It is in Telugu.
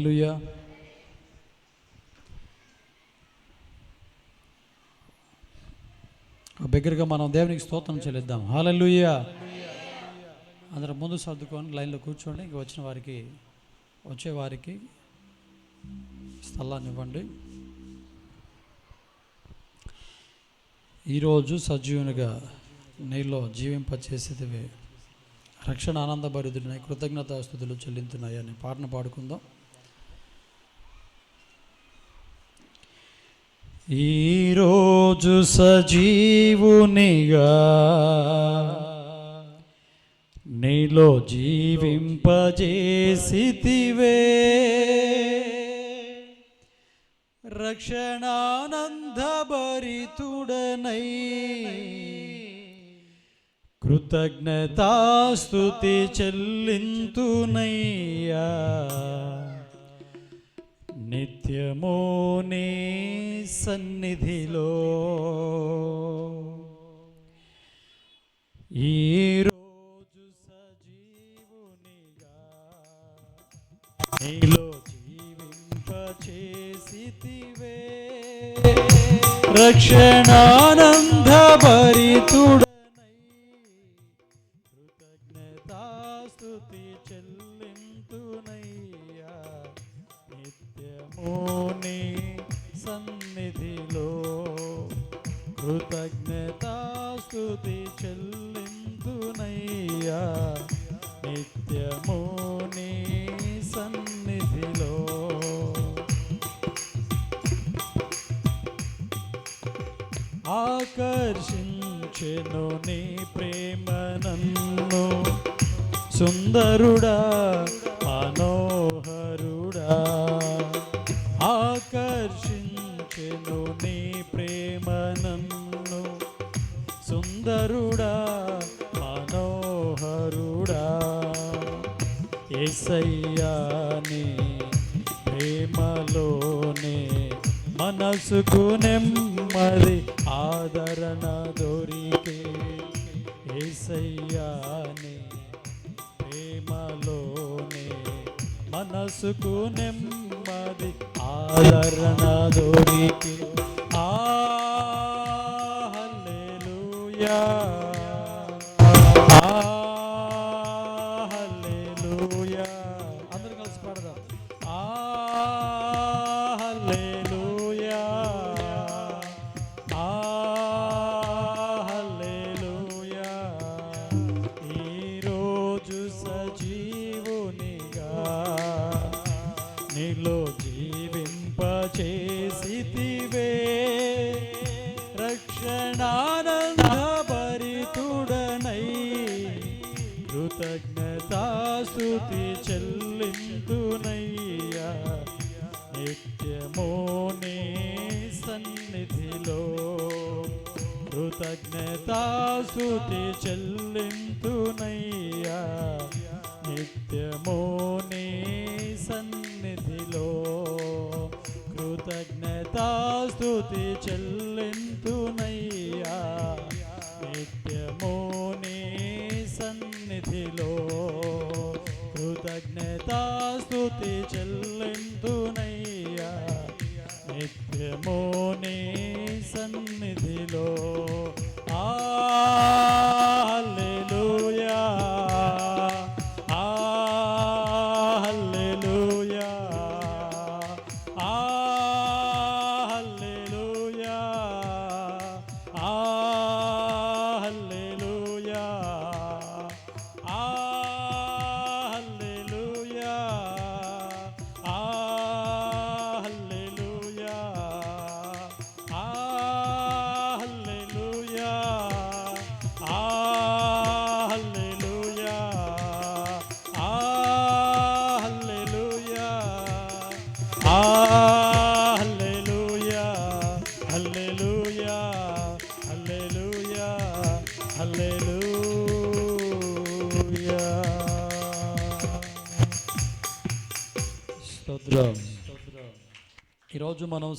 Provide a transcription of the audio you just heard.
హల్లెలూయా. బిగ్గరగా మనం దేవునికి స్తోత్రం చెల్లిద్దాం. హాలూయా అందరు ముందు సర్దుకొని లైన్లో కూర్చోండి. ఇంక వచ్చిన వారికి వచ్చే వారికి స్థలాన్ని ఇవ్వండి. ఈరోజు సజీవునిగా నీలో జీవింపచేసేదివే. రక్షణ ఆనందభరితుడినై కృతజ్ఞతాస్థుతులు చెల్లింతున్నాయి అని పాటను పాడుకుందాం. ఈరోజు సజీవునిగా నీలో జీవింపజేసితివే. రక్షణానందభరితుడనై. కృతజ్ఞతాస్తుతి చెల్లింతునయ్యా. నిత్యమో నీ సన్నిధిలో. ఈరోజు సజీవునిగా నీలో జీవింపచేసితివే. రక్షణానంద భరితుడ నీ సన్నిధిలో కృతజ్ఞతాస్తుతి చెల్లింతునయ్యా. నిత్యము నీ సన్నిధిలో. ఆకర్షించెను నీ ప్రేమ నన్ను. సుందరుడా మనోహరుడా. ప్రేమ నన్ను సుందరుడా మనోహరుడా. ఏసయ్యాని ప్రేమలోనే మనసుకు నెమ్మది ఆదరణ దొరికే. ఏసయ్యాని ప్రేమలోనే మనసుకు నెమ్మది ఆదరణ దొరికి. Uh... స్థుతి చెల్లింతునయ్యా. నిత్యమో నీ సన్నిధిలో కృతజ్ఞతాస్తుతి చెల్లింతునయ్యా. నిత్యమో నీ సన్నిధిలో కృతజ్ఞతాస్తుతి చెల్లి కృతజ్ఞతాస్తుతి నిత్యమో నీ సన్నిధిలో. ఆ స్తోత్రం ఈరోజు మనం